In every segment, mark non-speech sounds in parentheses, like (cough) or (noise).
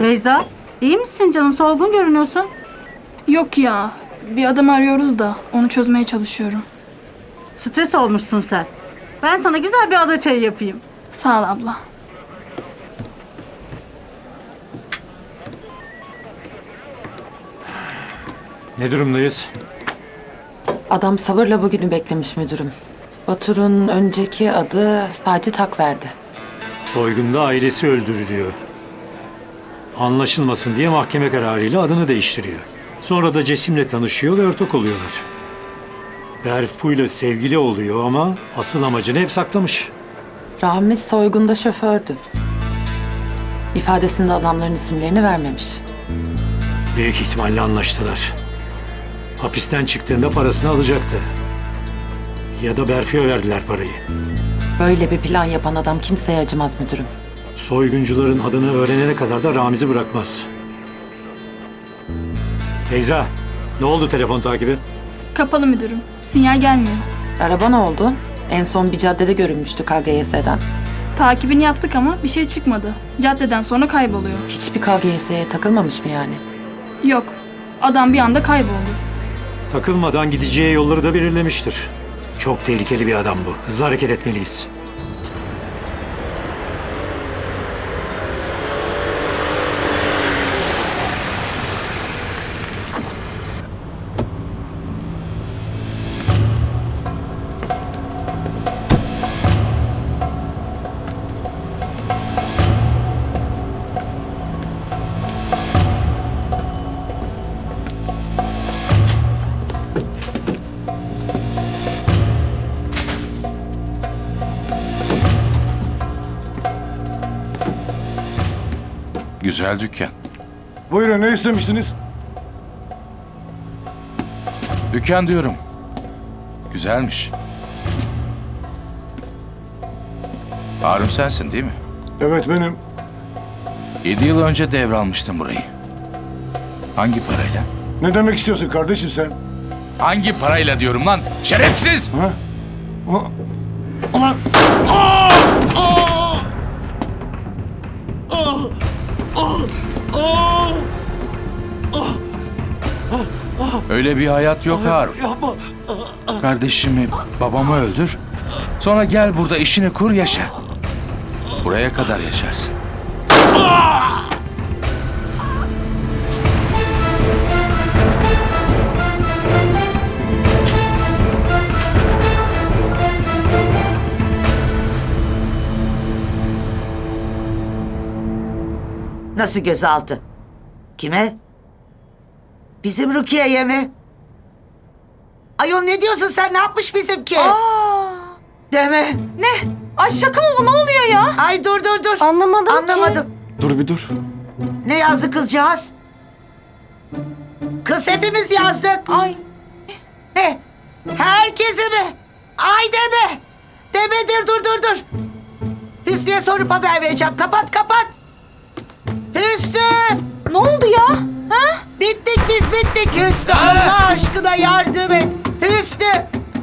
Beyza, iyi misin canım? Solgun görünüyorsun. Yok ya. Bir adam arıyoruz da onu çözmeye çalışıyorum. Stres olmuşsun sen. Ben sana güzel bir ada çayı yapayım. Sağ ol abla. Ne durumdayız? Adam sabırla bugünü beklemiş müdürüm. Batur'un önceki adı Sacit Takverdi. Soygunda ailesi öldürülüyor. Anlaşılmasın diye mahkeme kararıyla adını değiştiriyor. Sonra da Cesim'le tanışıyor ve ortak oluyorlar. Berfu'yla sevgili oluyor ama asıl amacını hep saklamış. Ramiz soygunda şofördü. İfadesinde adamların isimlerini vermemiş. Büyük ihtimalle anlaştılar. Hapisten çıktığında parasını alacaktı. Ya da Berfu'ya verdiler parayı. Böyle bir plan yapan adam kimseye acımaz müdürüm. Soyguncuların adını öğrenene kadar da Ramiz'i bırakmaz. Beyza, ne oldu telefon takibi? Kapalı müdürüm. Sinyal gelmiyor. Araba ne oldu? En son bir caddede görünmüştü KGS'den. Takibini yaptık ama bir şey çıkmadı. Caddeden sonra kayboluyor. Hiçbir KGS'ye takılmamış mı yani? Yok. Adam bir anda kayboldu. Takılmadan gideceği yolları da belirlemiştir. Çok tehlikeli bir adam bu. Hızlı hareket etmeliyiz. Güzel dükkan. Buyurun ne istemiştiniz? Dükkan diyorum. Güzelmiş. Harun sensin değil mi? Evet benim. Yedi yıl önce devralmıştın burayı. Hangi parayla? Ne demek istiyorsun kardeşim sen? Hangi parayla diyorum lan? Şerefsiz! Ha? O... Ulan Öyle bir hayat yok Harun. Kardeşimi, babamı öldür. Sonra gel burada işini kur yaşa. Buraya kadar yaşarsın. Nasıl gözaltı? Kime? Bizim Rukiye'ye mi? Ayol ne diyorsun sen? Ne yapmış bizimki? Deme. Ne? Ay şaka mı bu? Ne oluyor ya? Ay dur dur dur. Anlamadım Anlamadım. dur bir dur. Ne yazdı kızcağız? Kız hepimiz yazdık. Ay. Ne? Herkese mi? Ay deme. Demedir dur dur dur. Hüsnü'ye sorup haber vereceğim. Kapat kapat. Hüsnü. Ne oldu ya? Ha? Bittik biz bittik Hüsnü. Allah aşkına yardım et. Hüsnü.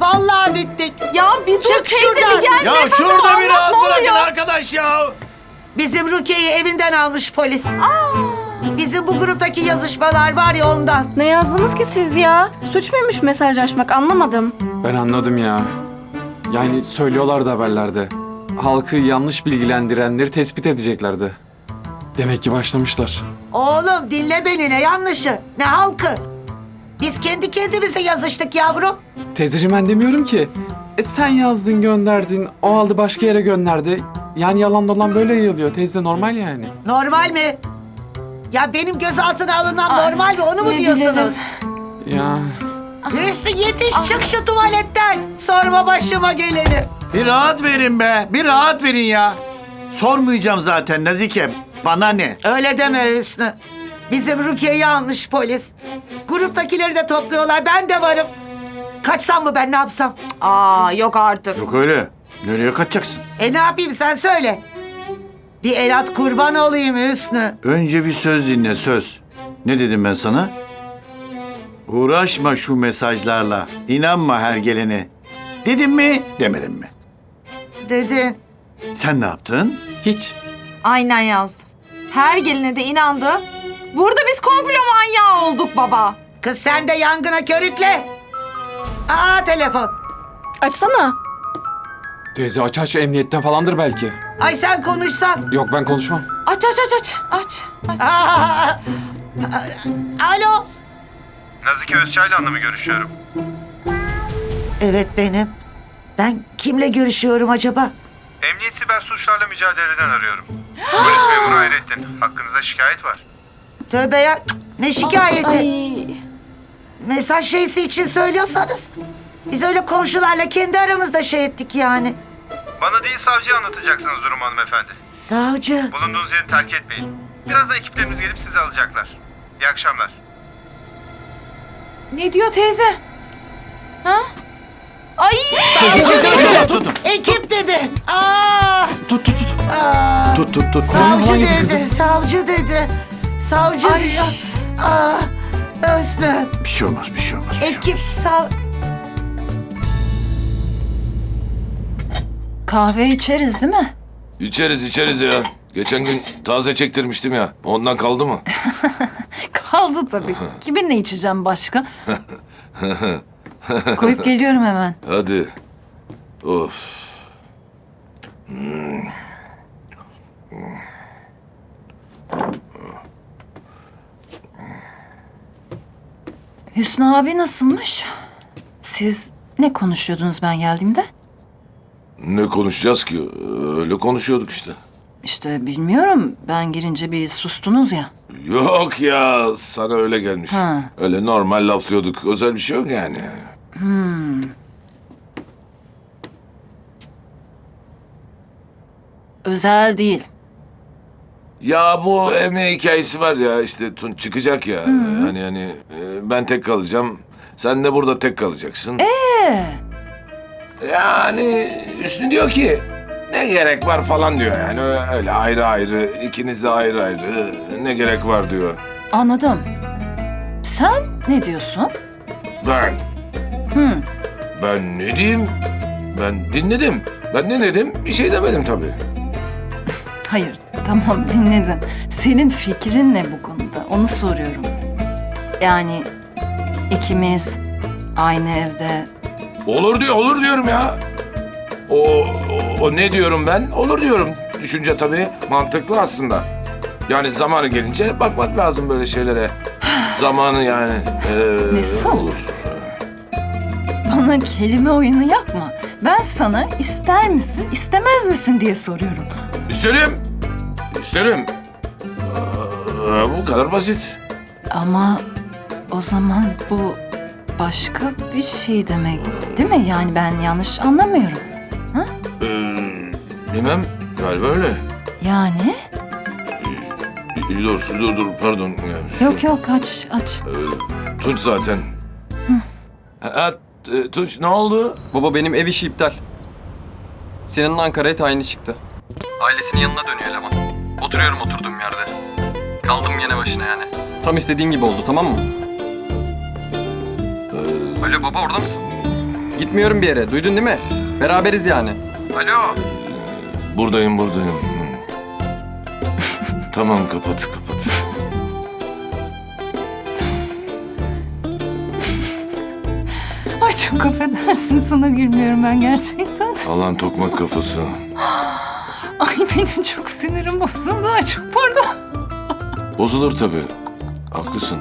Vallahi bittik. Ya bir dur Çık teyze şuradan. bir gel nefes al anlat ne oluyor? arkadaş ya. Bizim Rukiye'yi evinden almış polis. Bizim bu gruptaki yazışmalar var ya ondan. Ne yazdınız ki siz ya? Suç muymuş mesajlaşmak anlamadım. Ben anladım ya. Yani söylüyorlardı haberlerde. Halkı yanlış bilgilendirenleri tespit edeceklerdi. Demek ki başlamışlar. Oğlum dinle beni ne yanlışı ne halkı. Biz kendi kendimize yazıştık yavrum. Teyzeciğim ben demiyorum ki. E sen yazdın gönderdin, o aldı başka yere gönderdi. Yani yalan dolan böyle yayılıyor teyze normal yani. Normal mi? Ya benim gözaltına alınmam normal mi onu mu ne diyorsunuz? Ya Hüsnü yetiş çık şu tuvaletten. Sorma başıma geleni. Bir rahat verin be. Bir rahat verin ya. Sormayacağım zaten Nazike. Bana ne? Öyle deme Hüsnü. Bizim Rukiye'yi almış polis. Gruptakileri de topluyorlar ben de varım. Kaçsam mı ben ne yapsam? Aa yok artık. Yok öyle. Nereye kaçacaksın? E ne yapayım sen söyle. Bir el at kurban olayım Hüsnü. Önce bir söz dinle söz. Ne dedim ben sana? Uğraşma şu mesajlarla. İnanma her gelene. Dedim mi, demedim mi? Dedin. Sen ne yaptın? hiç. Aynen yazdım. Her geline de inandı. Burada biz komplo manyağı olduk baba. Kız sen de yangına körükle. Aa telefon. Açsana. Teyze aç aç emniyetten falandır belki. Ay sen konuşsan. Yok ben konuşmam. Aç aç aç aç. Aç. aç. Aa, alo. Nazike Özçaylan'la mı görüşüyorum? Evet benim. Ben kimle görüşüyorum acaba? Emniyet Siber Suçlarla Mücadele'den arıyorum. Polis memuru Hayrettin. Hakkınızda şikayet var. Tövbe ya. Ne şikayeti? Ay. Mesaj şeysi için söylüyorsanız. Biz öyle komşularla kendi aramızda şey ettik yani. Bana değil savcıya anlatacaksınız durumu hanımefendi. Savcı. Bulunduğunuz yeri terk etmeyin. Birazdan ekiplerimiz gelip sizi alacaklar. İyi akşamlar. Ne diyor teyze? Ha? Ay. Ekip dedi. Aa, Tut tut tut. aa. Tut tut tut. Savcı Kolunu dedi, kızım. savcı dedi. Savcı diyor. Aa, Özlem. Bir şey olmaz, bir şey olmaz. bir şey olmaz. Ekip sav... Kahve içeriz değil mi? İçeriz içeriz ya. Geçen gün taze çektirmiştim ya. Ondan kaldı mı? (laughs) Kaldı tabii. (laughs) Kiminle içeceğim başka? Koyup geliyorum hemen. Hadi. Of. Hüsnü abi nasılmış? Siz ne konuşuyordunuz ben geldiğimde? Ne konuşacağız ki? Öyle konuşuyorduk işte. İşte bilmiyorum. Ben girince bir sustunuz ya. Yok ya sana öyle gelmiş. Ha. Öyle normal laflıyorduk. Özel bir şey yok yani. Özel değil. Ya bu Emre hikayesi var ya işte Tunç çıkacak ya. Hani hani e, ben tek kalacağım. Sen de burada tek kalacaksın. Ee, Yani Hüsnü diyor ki ne gerek var falan diyor yani öyle ayrı ayrı ikiniz de ayrı ayrı ne gerek var diyor. anladım. Sen ne diyorsun? Ben ben ne diyeyim? Ben dinledim. Ben ne dedim? Bir şey demedim tabii. Hayır, tamam dinledim. Senin fikrin ne bu konuda? Onu soruyorum. Yani ikimiz aynı evde Olur diyor, olur diyorum ya. O, o, o ne diyorum ben? Olur diyorum. Düşünce tabii mantıklı aslında. Yani zamanı gelince bakmak lazım böyle şeylere. Zamanı yani. ee, Mesut. Olur. bana kelime oyunu yapma. Ben sana ister misin, istemez misin diye soruyorum. İsterim. İsterim. Ee, bu kadar basit. Ama o zaman bu başka bir şey demek değil mi? Yani ben yanlış anlamıyorum. Ee, bilmem. Galiba öyle. Yani? Dur, dur, dur. Pardon. Yani şu- Yok yok aç aç. Ee, Tunç zaten. Ha, e, Tunç ne oldu? Baba benim ev işi iptal. Sinan'ın Ankara'ya tayini çıktı. Ailesinin yanına dönüyor eleman. Oturuyorum oturduğum yerde. Kaldım yine başına yani. Tam istediğin gibi oldu tamam mı? Alo baba orada mısın? Gitmiyorum bir yere duydun değil mi? Beraberiz yani. Alo. Buradayım, buradayım. (laughs) Tamam, kapat, kapat. Ay çok affedersin sana gülmüyorum ben gerçekten. Alan tokmak kafası. Ay benim çok sinirim bozuldu. Ay çok pardon. Bozulur tabii. Haklısın.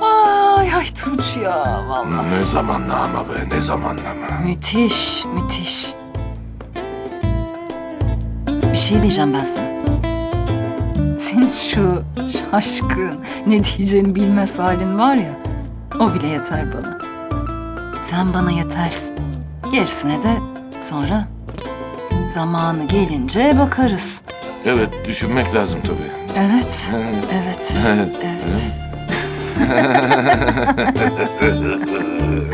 Ay ay Tunç ya vallahi. Ne zamanlama be, ne zamanlama. Müthiş, müthiş. Bir şey diyeceğim ben sana. Senin şu şaşkın, ne diyeceğini bilmez halin var ya, o bile yeter bana. Sen bana yetersin. Gerisine de sonra zamanı gelince bakarız. Evet, düşünmek lazım tabii. Evet, (laughs) evet, Evet. evet. (laughs)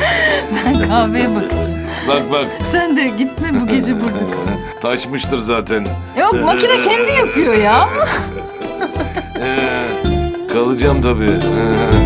ben kahveye bakacağım. Bak bak, Sen de gitme bu gece burada kal. (laughs) taşmıştır zaten. Yok makine kendi yapıyor ya. Ee, kalacağım tabii. Ee,